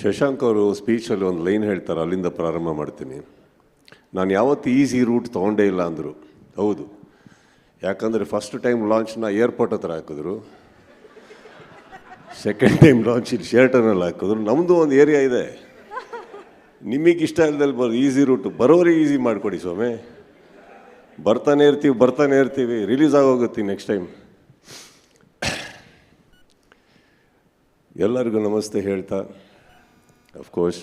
ಶಶಾಂಕ್ ಅವರು ಸ್ಪೀಚಲ್ಲಿ ಒಂದು ಲೈನ್ ಹೇಳ್ತಾರೆ, ಅಲ್ಲಿಂದ ಪ್ರಾರಂಭ ಮಾಡ್ತೀನಿ. ನಾನು ಯಾವತ್ತು ಈಸಿ ರೂಟ್ ತೊಗೊಂಡೇ ಇಲ್ಲ ಅಂದರು. ಹೌದು. ಯಾಕಂದರೆ ಫಸ್ಟ್ ಟೈಮ್ ಲಾಂಚ್ನ ಏರ್ಪೋರ್ಟ್ ಹತ್ರ ಹಾಕಿದ್ರು. ಸೆಕೆಂಡ್ ಟೈಮ್ ಲಾಂಚ್ ಇಲ್ಲಿ ಶೇರ್ಟನಲ್ಲಿ ಹಾಕಿದ್ರು. ನಮ್ಮದು ಒಂದು ಏರಿಯಾ ಇದೆ. ನಿಮಗೆ ಇಷ್ಟ ಇಲ್ದಲ್ಲಿ ಬರೋ ಈಸಿ ರೂಟ್ ಬರೋರಿಗೆ ಈಸಿ ಮಾಡಿಕೊಡಿ ಸ್ವಾಮಿ. ಬರ್ತಾನೆ ಇರ್ತೀವಿ ಬರ್ತಾನೆ ಇರ್ತೀವಿ. ರಿಲೀಸ್ ಆಗೋಗುತ್ತೆ ನೆಕ್ಸ್ಟ್ ಟೈಮ್ ಎಲ್ಲರಿಗೂ ನಮಸ್ತೆ ಹೇಳ್ತಾ. ಅಫ್ಕೋರ್ಸ್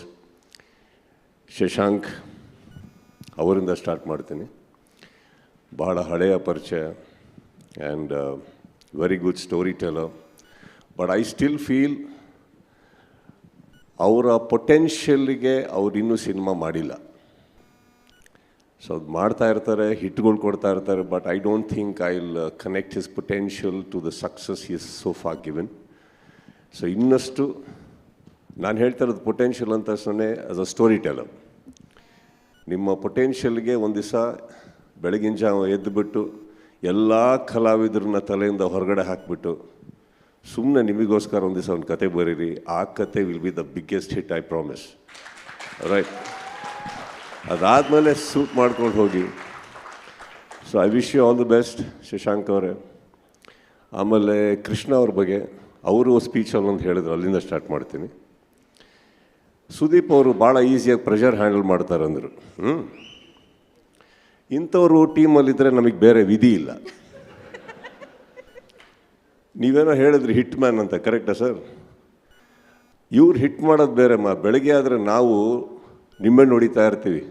ಶಶಾಂಕ್ ಅವರಿಂದ ಸ್ಟಾರ್ಟ್ ಮಾಡ್ತೀನಿ. ಬಹಳ ಹಳೆಯ ಪರಿಚಯ and very good storyteller but I still feel ಅವರ ಪೊಟೆನ್ಷಿಯಲ್ಗೆ ಅವ್ರು ಇನ್ನೂ ಸಿನಿಮಾ ಮಾಡಿಲ್ಲ. ಸೊ ಅದು ಮಾಡ್ತಾ ಇರ್ತಾರೆ, ಹಿಟ್ಗಳು ಕೊಡ್ತಾ ಇರ್ತಾರೆ but I don't think I will connect his potential to the success is so far given so ಇನ್ನಷ್ಟು ನಾನು ಹೇಳ್ತಾ ಇರೋದು ಪೊಟೆನ್ಷಿಯಲ್ ಅಂತ ಸೊನ್ನೆ ಆಸ್ ಅ ಸ್ಟೋರಿ ಟೆಲರ್ ನಿಮ್ಮ ಪೊಟೆನ್ಷಿಯಲ್ಗೆ ಒಂದು ದಿವಸ ಬೆಳಗಿನ ಜಾವ ಎದ್ದುಬಿಟ್ಟು ಎಲ್ಲ ಕಲಾವಿದ್ರನ್ನ ತಲೆಯಿಂದ ಹೊರಗಡೆ ಹಾಕಿಬಿಟ್ಟು ಸುಮ್ಮನೆ ನಿಮಗೋಸ್ಕರ ಒಂದು ದಿವಸ ಒಂದು ಕತೆ ಬರೀರಿ, ಆ ಕತೆ will be the biggest hit I promise right ಅದಾದಮೇಲೆ ಸೂಟ್ ಮಾಡ್ಕೊಂಡು ಹೋಗಿ. So I wish you all the best Shashank ಅವರೇ. ಆಮೇಲೆ ಕೃಷ್ಣ ಅವ್ರ ಬಗ್ಗೆ, ಅವರು ಸ್ಪೀಚಲ್ಲಿ ಒಂದು ಹೇಳಿದ್ರು, ಅಲ್ಲಿಂದ ಸ್ಟಾರ್ಟ್ ಮಾಡ್ತೀನಿ. ಸುದೀಪ್ ಅವರು ಭಾಳ ಈಸಿಯಾಗಿ ಪ್ರೆಷರ್ ಹ್ಯಾಂಡಲ್ ಮಾಡ್ತಾರೆ ಅಂದರು ಹ್ಞೂ ಇಂಥವರು ಟೀಮಲ್ಲಿದ್ದರೆ ನಮಗೆ ಬೇರೆ ವಿಧಿ ಇಲ್ಲ. ನೀವೇನೋ ಹೇಳಿದ್ರಿ ಹಿಟ್ ಮ್ಯಾನ್ ಅಂತ ಕರೆಕ್ಟಾ ಸರ್? ಇವ್ರು ಹಿಟ್ ಮಾಡೋದು ಬೇರೆ ಮಾ, ಬೆಳಗ್ಗೆ ಆದರೆ ನಾವು ನಿಂಬೆಹಣ್ಣು ಹೊಡಿತಾ ಇರ್ತೀವಿ.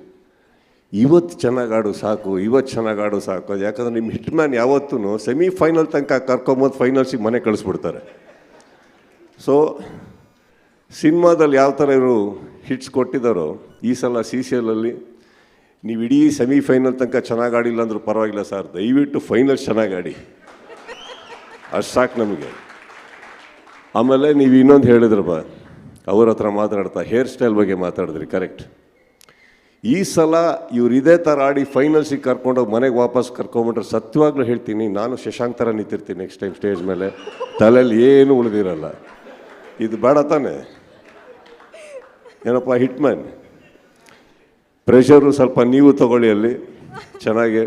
ಇವತ್ತು ಚೆನ್ನಾಗಿ ಆಡು ಸಾಕು ಇವತ್ತು ಚೆನ್ನಾಗಿ ಆಡು ಸಾಕು ಯಾಕಂದ್ರೆ ನಿಮ್ಮ ಹಿಟ್ ಮ್ಯಾನ್ ಯಾವತ್ತೂ ಸೆಮಿಫೈನಲ್ ತನಕ ಕರ್ಕೊಂಬೋದು ಫೈನಲ್ಸಿಗೆ ಮನೆ ಕಳಿಸ್ಬಿಡ್ತಾರೆ. ಸೊ ಸಿನಿಮಾದಲ್ಲಿ ಯಾವ ಥರ ಇವರು ಹಿಟ್ಸ್ ಕೊಟ್ಟಿದ್ದಾರೋ, ಈ ಸಲ ಸಿ ಸಿ ಎಲ್ಲಲ್ಲಿ ನೀವು ಇಡೀ ಸೆಮಿಫೈನಲ್ ತನಕ ಚೆನ್ನಾಗಿ ಆಡಿಲ್ಲ ಅಂದರೂ ಪರವಾಗಿಲ್ಲ ಸರ್ ದಯವಿಟ್ಟು ಫೈನಲ್ ಚೆನ್ನಾಗಿ ಆಡಿ. ಅಷ್ಟು ಸಾಕು ನಮಗೆ. ಆಮೇಲೆ ನೀವು ಇನ್ನೊಂದು ಹೇಳಿದ್ರಪ್ಪ ಅವ್ರ ಹತ್ರ ಮಾತಾಡ್ತಾ ಹೇರ್ ಸ್ಟೈಲ್ ಬಗ್ಗೆ ಮಾತಾಡಿದ್ರಿ ಕರೆಕ್ಟ್ ಈ ಸಲ ಇವ್ರು ಇದೇ ಥರ ಆಡಿ ಫೈನಲ್ಸಿಗೆ ಕರ್ಕೊಂಡೋಗಿ ಮನೆಗೆ ವಾಪಸ್ ಕರ್ಕೊಂಬಿಟ್ರೆ ಸತ್ಯವಾಗ್ಲೂ ಹೇಳ್ತೀನಿ, ನಾನು ಶಶಾಂಕ್ ಥರ ನಿಂತಿರ್ತೀನಿ ನೆಕ್ಸ್ಟ್ ಟೈಮ್ ಸ್ಟೇಜ್ ಮೇಲೆ. ತಲೆಯಲ್ಲಿ ಏನೂ ಉಳಿದಿರಲ್ಲ. ಇದು ಬೇಡ ತಾನೆ? ಏನಪ್ಪ ಹಿಟ್ ಮ್ಯಾನ್ ಪ್ರೆಷರು ಸ್ವಲ್ಪ ನೀವು ತಗೊಳ್ಳಿ ಅಲ್ಲಿ. ಚೆನ್ನಾಗಿ.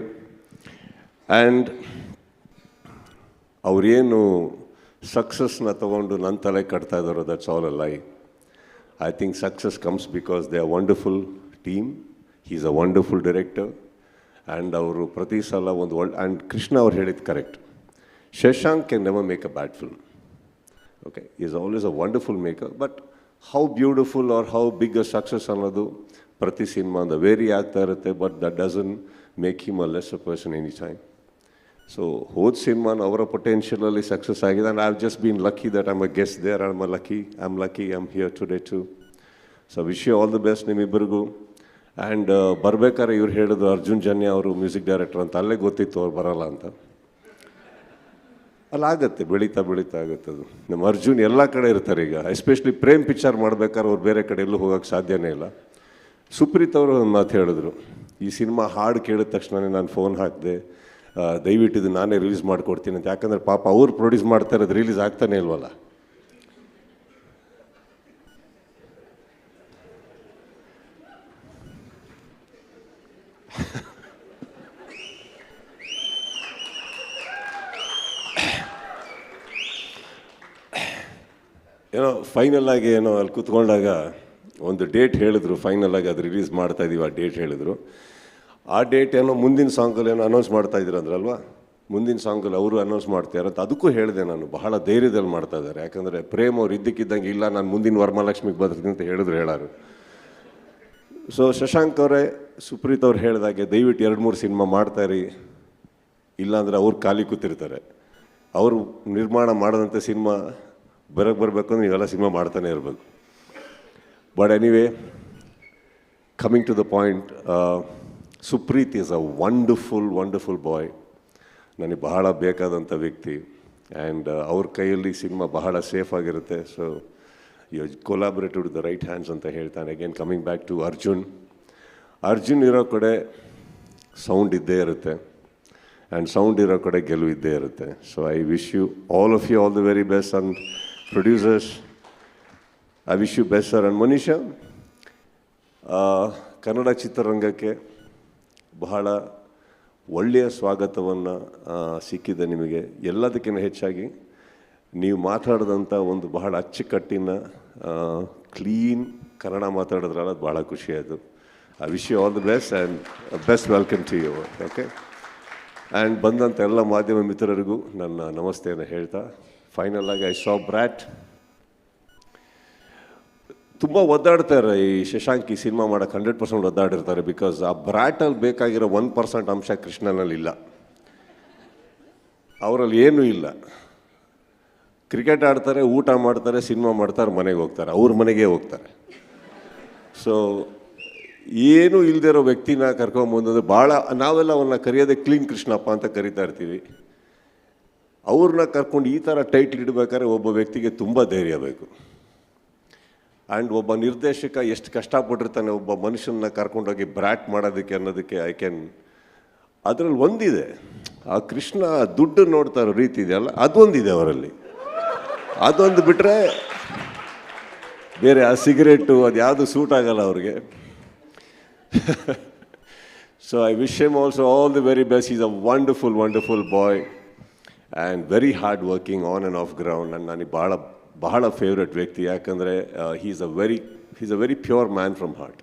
ಆ್ಯಂಡ್ ಅವರೇನು ಸಕ್ಸಸ್ನ ತಗೊಂಡು ನನ್ನ ತಲೆ ಕಟ್ತಾ ಇದ್ದಾರೋ that's all a lie I think success comes because they are wonderful team is a wonderful director and ಅವರು ಪ್ರತಿ ಸಲ ಒಂದು ಒಳ್ಳೆ ಆ್ಯಂಡ್ ಕೃಷ್ಣ ಅವ್ರು ಹೇಳಿದ್ದು correct Shashank can never make a bad film okay is always a wonderful maker but how beautiful are how big a success ಅನ್ನೋದು ಪ್ರತಿ ಸಿನಿಮಾದ ವೇರಿ ಆಗ್ತಾ ಇರುತ್ತೆ but that doesn't make him a less a person any time so ಹೋದ ಸಿನಿಮಾನ ಅವರ ಪೊಟೆನ್ಷಿಯಲಲ್ಲಿ success ಆಗಿದೆ. And I have just been lucky that I'm a guest there am a lucky I am lucky I am here today to so wish you all the best ನಿಮ್ಮಿಬ್ಬರಿಗೂ and ಬರಬೇಕಾದ್ರೆ ಇವ್ರು ಹೇಳಿದ್ರು ಅರ್ಜುನ್ ಜನ್ಯ ಅವರು music director ಅಂತ. ಅಲ್ಲೇ ಗೊತ್ತಿತ್ತು ಅವ್ರು ಬರಲ್ಲ ಅಂತ. ಅಲ್ಲಾಗತ್ತೆ, ಬೆಳೀತಾ ಬೆಳೀತಾ ಆಗುತ್ತೆ ಅದು. ನಮ್ಮ ಅರ್ಜುನ್ ಎಲ್ಲ ಕಡೆ ಇರ್ತಾರೆ ಈಗ. ಎಸ್ಪೆಷಲಿ ಪ್ರೇಮ್ ಪಿಕ್ಚರ್ ಮಾಡ್ಬೇಕಾದ್ರೆ ಅವ್ರು ಬೇರೆ ಕಡೆ ಎಲ್ಲೂ ಹೋಗೋಕ್ಕೆ ಸಾಧ್ಯನೇ ಇಲ್ಲ. ಸುಪ್ರೀತ್ ಅವರು ಒಂದು ಮಾತು ಹೇಳಿದ್ರು. ಈ ಸಿನಿಮಾ ಹಾಡು ಕೇಳಿದ ತಕ್ಷಣವೇ ನಾನು ಫೋನ್ ಹಾಕಿದೆ ದಯವಿಟ್ಟು ಇದು ನಾನೇ ರಿಲೀಸ್ ಮಾಡಿಕೊಡ್ತೀನಿ ಅಂತ. ಯಾಕಂದರೆ ಪಾಪ ಅವ್ರು ಪ್ರೊಡ್ಯೂಸ್ ಮಾಡ್ತಾರೆ ಅದು ರಿಲೀಸ್ ಆಗ್ತಾನೆ ಇಲ್ವಲ್ಲ? ಏನೋ ಫೈನಲ್ ಆಗಿ ಏನೋ ಅಲ್ಲಿ ಕೂತ್ಕೊಂಡಾಗ ಒಂದು ಡೇಟ್ ಹೇಳಿದ್ರು ಫೈನಲ್ ಆಗಿ ಅದು ರಿಲೀಸ್ ಮಾಡ್ತಾ ಇದೀವಿ ಆ ಡೇಟ್ ಹೇಳಿದ್ರು. ಆ ಡೇಟ್ ಏನೋ ಮುಂದಿನ ಸಾಂಗಲ್ಲಿ ಏನೋ ಅನೌನ್ಸ್ ಮಾಡ್ತಾ ಇದ್ರು ಅಂದ್ರಲ್ವಾ? ಮುಂದಿನ ಸಾಂಗಲ್ಲಿ ಅವರು ಅನೌನ್ಸ್ ಮಾಡ್ತಾರೆ ಅಂತ ಅದಕ್ಕೂ ಹೇಳಿದೆ ನಾನು, ಬಹಳ ಧೈರ್ಯದಲ್ಲಿ ಮಾಡ್ತಾ ಇದ್ದಾರೆ. ಯಾಕಂದರೆ ಪ್ರೇಮ್ ಅವ್ರು ಇದ್ದಕ್ಕಿದ್ದಂಗೆ ಇಲ್ಲ, ನಾನು ಮುಂದಿನ ವರಮಹಾಲಕ್ಷ್ಮಿಗೆ ಬರ್ತೀನಿ ಅಂತ ಹೇಳಿದ್ರು ಹೇಳಾರು. ಸೊ ಶಶಾಂಕ್ ಅವರೇ, ಸುಪ್ರೀತ್ ಅವ್ರು ಹೇಳಿದಾಗೆ ದಯವಿಟ್ಟು ಎರಡು ಮೂರು ಸಿನಿಮಾ ಮಾಡ್ತಾಯಿರಿ ಇಲ್ಲಾಂದರೆ ಅವ್ರು ಖಾಲಿ ಕೂತಿರ್ತಾರೆ. ಅವರು ನಿರ್ಮಾಣ ಮಾಡದಂಥ ಸಿನಿಮಾ ಬರೋಕ್ಕೆ ಬರಬೇಕು ಅಂದ್ರೆ ನೀವೆಲ್ಲ ಸಿನಿಮಾ ಮಾಡ್ತಾನೆ ಇರಬೇಕು. But anyway coming to the point Supreeth is a wonderful wonderful boy ನನಗೆ ಬಹಳ ಬೇಕಾದಂಥ ವ್ಯಕ್ತಿ. ಆ್ಯಂಡ್ ಅವ್ರ ಕೈಯಲ್ಲಿ ಸಿನಿಮಾ ಬಹಳ ಸೇಫ್ ಆಗಿರುತ್ತೆ. So you collaborate with the right hands ಅಂತ ಹೇಳ್ತಾನೆ. Again coming back to Arjun Arjun ಇರೋ ಕಡೆ ಸೌಂಡ್ ಇದ್ದೇ ಇರುತ್ತೆ. ಆ್ಯಂಡ್ ಸೌಂಡ್ ಇರೋ ಕಡೆ ಗೆಲುವು ಇದ್ದೇ ಇರುತ್ತೆ. So I wish you all of you all the very best and producers I wish you best, sir And Monisha, Kannada ಚಿತ್ರರಂಗಕ್ಕೆ ಬಹಳ ಒಳ್ಳೆಯ ಸ್ವಾಗತವನ್ನು ಸಿಕ್ಕಿದೆ ನಿಮಗೆ. ಎಲ್ಲದಕ್ಕಿಂತ ಹೆಚ್ಚಾಗಿ ನೀವು ಮಾತಾಡಿದಂಥ ಒಂದು ಬಹಳ ಅಚ್ಚುಕಟ್ಟಿನ ಕ್ಲೀನ್ ಕನ್ನಡ ಮಾತಾಡಿದ್ರಲ್ಲ ಅದು ಭಾಳ ಖುಷಿಯಾಯಿತು I wish you all the best and best welcome to you okay and ಬಂದಂಥ ಎಲ್ಲ ಮಾಧ್ಯಮ ಮಿತ್ರರಿಗೂ ನನ್ನ ನಮಸ್ತೆಯನ್ನು ಹೇಳ್ತಾ ಫೈನಲ್ ಆಗಿ ಐ ಸಾ ಬ್ರ್ಯಾಟ್ ತುಂಬ ಒದ್ದಾಡ್ತಾರೆ ಈ ಶಶಾಂಕ್ ಈ ಸಿನಿಮಾ ಮಾಡೋಕ್ಕೆ ಹಂಡ್ರೆಡ್ ಪರ್ಸೆಂಟ್ ಒದ್ದಾಡಿರ್ತಾರೆ ಬಿಕಾಸ್ ಆ ಬ್ರ್ಯಾಟಲ್ಲಿ ಬೇಕಾಗಿರೋ ಒನ್ ಪರ್ಸೆಂಟ್ ಅಂಶ ಕೃಷ್ಣನಲ್ಲಿ ಇಲ್ಲ. ಅವರಲ್ಲಿ ಏನೂ ಇಲ್ಲ. ಕ್ರಿಕೆಟ್ ಆಡ್ತಾರೆ, ಊಟ ಮಾಡ್ತಾರೆ, ಸಿನಿಮಾ ಮಾಡ್ತಾರೆ, ಮನೆಗೆ ಹೋಗ್ತಾರೆ. ಅವ್ರ ಮನೆಗೆ ಹೋಗ್ತಾರೆ. ಸೊ ಏನೂ ಇಲ್ಲದೆ ಇರೋ ವ್ಯಕ್ತಿನ ಕರ್ಕೊಂಬಂದ್ರೆ ಭಾಳ ನಾವೆಲ್ಲ ಅವನ್ನ ಕರೆಯೋದೇ ಕ್ಲೀನ್ ಕೃಷ್ಣಪ್ಪ ಅಂತ ಕರಿತಾ ಇರ್ತೀವಿ. ಅವ್ರನ್ನ ಕರ್ಕೊಂಡು ಈ ಥರ ಟೈಟ್ಲ್ ಇಡಬೇಕಾದ್ರೆ ಒಬ್ಬ ವ್ಯಕ್ತಿಗೆ ತುಂಬ ಧೈರ್ಯ ಬೇಕು. ಆ್ಯಂಡ್ ಒಬ್ಬ ನಿರ್ದೇಶಕ ಎಷ್ಟು ಕಷ್ಟಪಟ್ಟಿರ್ತಾನೆ, ಒಬ್ಬ ಮನುಷ್ಯನ ಕರ್ಕೊಂಡೋಗಿ ಬ್ರ್ಯಾಟ್ ಮಾಡೋದಕ್ಕೆ ಅನ್ನೋದಕ್ಕೆ ಐ ಕ್ಯಾನ್ ಅದರಲ್ಲಿ ಒಂದಿದೆ. ಆ ಕೃಷ್ಣ ದುಡ್ಡು ನೋಡ್ತಾ ಇರೋ ರೀತಿ ಇದೆಯಲ್ಲ, ಅದೊಂದಿದೆ ಅವರಲ್ಲಿ. ಅದೊಂದು ಬಿಟ್ಟರೆ ಬೇರೆ ಆ ಸಿಗರೇಟು, ಅದು ಯಾವುದು ಸೂಟ್ ಆಗಲ್ಲ ಅವ್ರಿಗೆ. So I wish him also all the very best is a wonderful wonderful boy and very hard working on and off ground ನನ್ನ ನನಗೆ ಭಾಳ ಬಹಳ ಫೇವ್ರೆಟ್ ವ್ಯಕ್ತಿ ಯಾಕಂದರೆ he's a very he's a very pure man from heart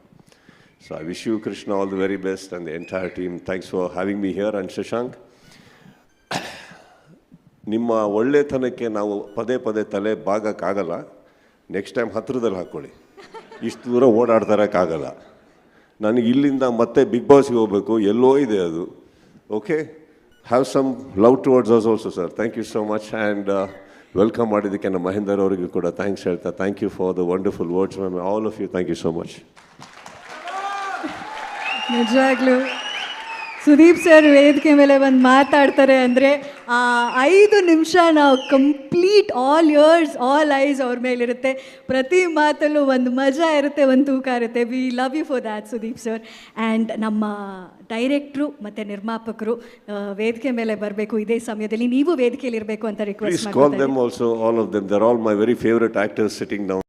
so I wish you Krishna all the very best and the entire team thanks for having me here and Shashank ನಿಮ್ಮ ಒಳ್ಳೆತನಕ್ಕೆ ನಾವು ಪದೇ ಪದೇ ತಲೆ ಬಾಗಕ್ಕಾಗಲ್ಲ. Next time ಹತ್ತಿರದಲ್ಲಿ ಹಾಕ್ಕೊಳ್ಳಿ ಇಷ್ಟು ದೂರ ಓಡಾಡ್ತಾರಕ್ಕಾಗಲ್ಲ ನನಗೆ ಇಲ್ಲಿಂದ ಮತ್ತೆ ಬಿಗ್ ಬಾಸ್ಗೆ ಹೋಗಬೇಕು. ಎಲ್ಲೋ ಇದೆ ಅದು. Okay have some love towards us also sir thank you so much and welcome ಮಾಡಿದ್ದಕ್ಕೆ ನಮ್ಮ ಮಹೇಂದರ್ ಅವರಿಗೂ ಕೂಡ ಥ್ಯಾಂಕ್ಸ್ ಹೇಳ್ತಾ thank you for the wonderful words ma'am all of you thank you so much ನಿಜವಾಗ್ಲೂ ಸುದೀಪ್ ಸರ್ ವೇದಿಕೆ ಮೇಲೆ ಬಂದು ಮಾತಾಡ್ತಾರೆ ಅಂದರೆ ಐದು ನಿಮಿಷ ನಾವು complete all ears all eyes ಅವ್ರ ಮೇಲಿರುತ್ತೆ. ಪ್ರತಿ ಮಾತಲ್ಲೂ ಒಂದು ಮಜಾ ಇರುತ್ತೆ ಒಂದು ತೂಕ ಇರುತ್ತೆ. We love you for that Sudeep sir and ನಮ್ಮ ಡೈರೆಕ್ಟ್ರು ಮತ್ತು ನಿರ್ಮಾಪಕರು ವೇದಿಕೆ ಮೇಲೆ ಬರಬೇಕು ಇದೇ ಸಮಯದಲ್ಲಿ. ನೀವು ವೇದಿಕೆಯಲ್ಲಿ ಇರಬೇಕು ಅಂತ request them also, all of them. They're all my very favorite actors sitting down.